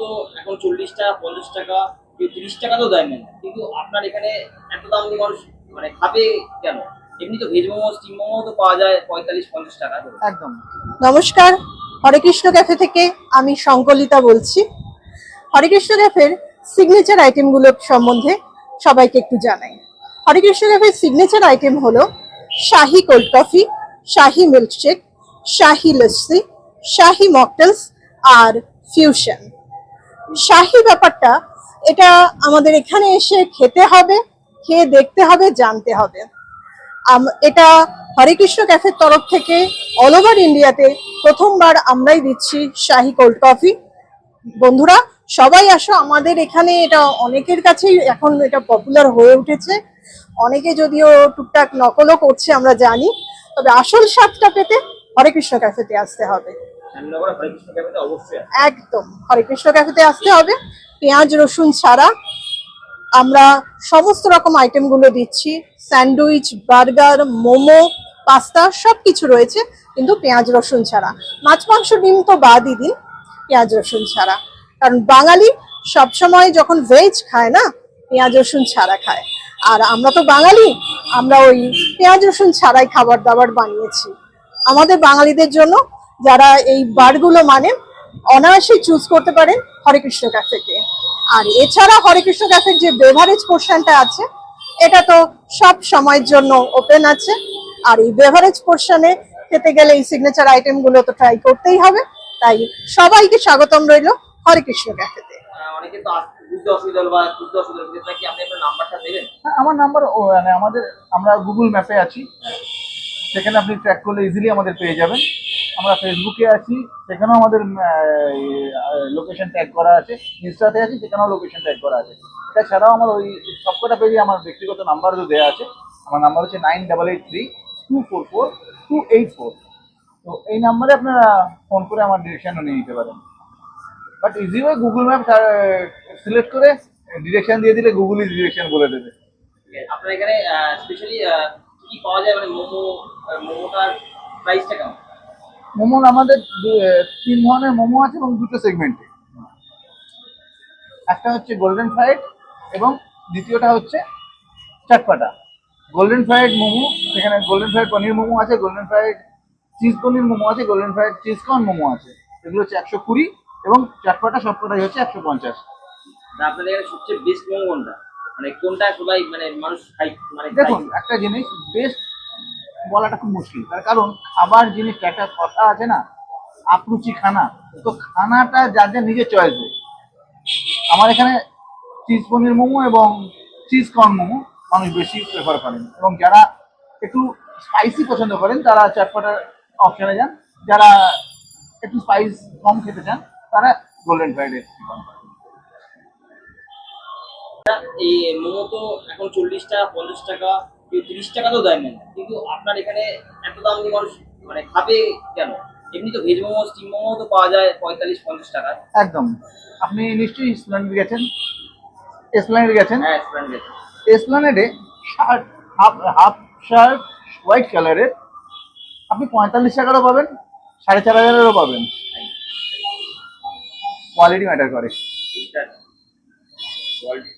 তো এখন চল্লিশ টাকা পঞ্চাশ টাকা কেউ তিরিশ তো দেয় না কিন্তু আপনার এখানে এত দাম দিয়ে মানুষ মানে খাবে কেন? এমনি তো ভেজ মোমো স্টিম মোমো তো পাওয়া যায় পঁয়তাল্লিশ পঞ্চাশ টাকা একদম। নমস্কার, হরে কৃষ্ণ ক্যাফে থেকে আমি শঙ্কলিতা বলছি। হরে কৃষ্ণ ক্যাফের সিগনেচার আইটেমগুলো সম্বন্ধে সবাইকে একটু জানাই। হরে কৃষ্ণ ক্যাফের সিগনেচার আইটেম হলো শাহি কোল্ড কফি শাহি মিল্কশেক শাহি লস্যি শাহি মকটেলস আর ফিউশন শাহি ব্যাপারটা, এটা আমাদের এখানে এসে খেতে হবে, খেয়ে দেখতে হবে, জানতে হবে। এটা হরে কৃষ্ণ ক্যাফের তরফ থেকে অল ওভার ইন্ডিয়াতে প্রথমবার আমরাই দিচ্ছি শাহি কোল্ড কফি। বন্ধুরা, সবাই আসো, আমাদের এখানে এটা অনেকের কাছেই এখন এটা পপুলার হয়ে উঠেছে। অনেকে যদিও টুকটাক নকলও করছে, আমরা জানি। তবে আসল স্বাদটা পেতে হরে কৃষ্ণ ক্যাফেতে আসতে হবে। একদম হরে কৃষ্ণ ক্যাফেতে আসতে হবে। পেঁয়াজ, রসুন ছাড়া আমরা সমস্ত রকম আইটেমগুলো দিচ্ছি। স্যান্ডউইচ, বার্গার, মোমো, পাস্তা সব কিছু রয়েছে, কিন্তু পেঁয়াজ, রসুন ছাড়া। মাছ, মাংস, ডিম তো বাদই দিন পেঁয়াজ, রসুন ছাড়া। কারণ বাঙালি সবসময় যখন ভেজ খায় না, পেঁয়াজ, রসুন ছাড়া খায়। আর আমরা তো বাঙালি, আমরা ওই পেঁয়াজ, রসুন ছাড়াই খাবার দাবার বানিয়েছি। আমাদের বাঙালিদের জন্য যারা এই বারগুলো মানে অনায়াসে চুজ করতে পারেন হরে কৃষ্ণ ক্যাফেকে আর এছাড়া হরে কৃষ্ণ ক্যাফের যে বেভারেজ পোর্শনটা আছে এটা তো সব সময়ের জন্য ওপেন আছে। আর এই বেভারেজ পোর্শনে খেতে গেলে এই সিগনেচার আইটেমগুলো তো ট্রাই করতেই হবে। তাই সবাইকে স্বাগতম রইল হরে কৃষ্ণ ক্যাফেতে আমার নাম্বার মানে আমাদের আমরা গুগল ম্যাপে আছি। সেখানে আপনি ট্র্যাক করলে ইজিলি আমাদের পেয়ে যাবেন। আমরা ফেসবুকে আছি, সেখানেও আমাদের লোকেশন ট্যাগ করা আছে। ইনস্টাতে আছি, সেখানেও লোকেশন ট্যাগ করা আছে। এটা ছাড়াও আমার ওই সবকটা পেজে আমার ব্যক্তিগত নাম্বারও দেওয়া আছে। আমার নাম্বার হচ্ছে nine double eight three two four four two eight four তো এই নাম্বারে আপনারা ফোন করে আমার ডিরেকশানও নিয়ে নিতে পারেন। But easy way Google map select করে ডিরেকশন দিয়ে দিলে গুগলই ডিরেকশন বলে দেবে। আপনার এখানে স্পেশালি কি পাওয়া যায়? মানে মোমো মোমোটার প্রাইসটা কেমন? মোমোর আমাদের তিন ধরনের মোমো আছে এবং দুটো সেগমেন্টে একটা হচ্ছে গোল্ডেন ফ্রাইড এবং দ্বিতীয়টা হচ্ছে চাটপাটা। গোল্ডেন ফ্রাইড মোমো সেখানে গোল্ডেন ফ্রাইড পনির মোমো আছে golden fried cheese paneer momo আছে golden fried cheese corn momo আছে। এগুলো হচ্ছে একশো কুড়ি এবং চাটপাটা সবকটাই হচ্ছে একশো পঞ্চাশ। আপনাদের এখানে সবচেয়ে বেস্ট মোমো কোনটা? মানে কোনটা সবাই মানে মানুষ খাই মানে? দেখুন একটা জিনিস বেস্ট বলাটা খুব মুশকিল। তার কারণ, খাবার জিনিসটা একটা কথা আছে না আপরুচি খানা, তো খানাটা যার যার নিজের চয়েস আমার এখানে চিজ পনির মোমো এবং চিজ কর্ন মোমো মানুষ বেশি প্রেফার করেন। এবং যারা একটু স্পাইসি পছন্দ করেন, তারা চাটপাটার অপশনে যান। যারা একটু স্পাইস কম খেতে চান, তারা গোল্ডেন ফ্রাইডে এই মোমো তো এখন চল্লিশ টাকা পঞ্চাশ টাকা। কেউ তিরিশ টাকাতেও দেয় না কিন্তু আপনার এখানে এত দাম দিয়ে মানুষ মানে খাবে কেন? এমনি তো ভেজ মোমো স্টিম মোমো তো পাওয়া যায় পঁয়তাল্লিশ পঞ্চাশ টাকায় একদম। আপনি নিশ্চয়ই এসপ্ল্যানেড গেছেন? এসপ্ল্যানেড গেছেন? হ্যাঁ Splendor এসপ্লানেডে shirt half half shirt white কালারের আপনি পঁয়তাল্লিশ টাকারও পাবেন সাড়ে চার হাজারেরও পাবেন। কোয়ালিটি ম্যাটার করে। কোয়ালিটি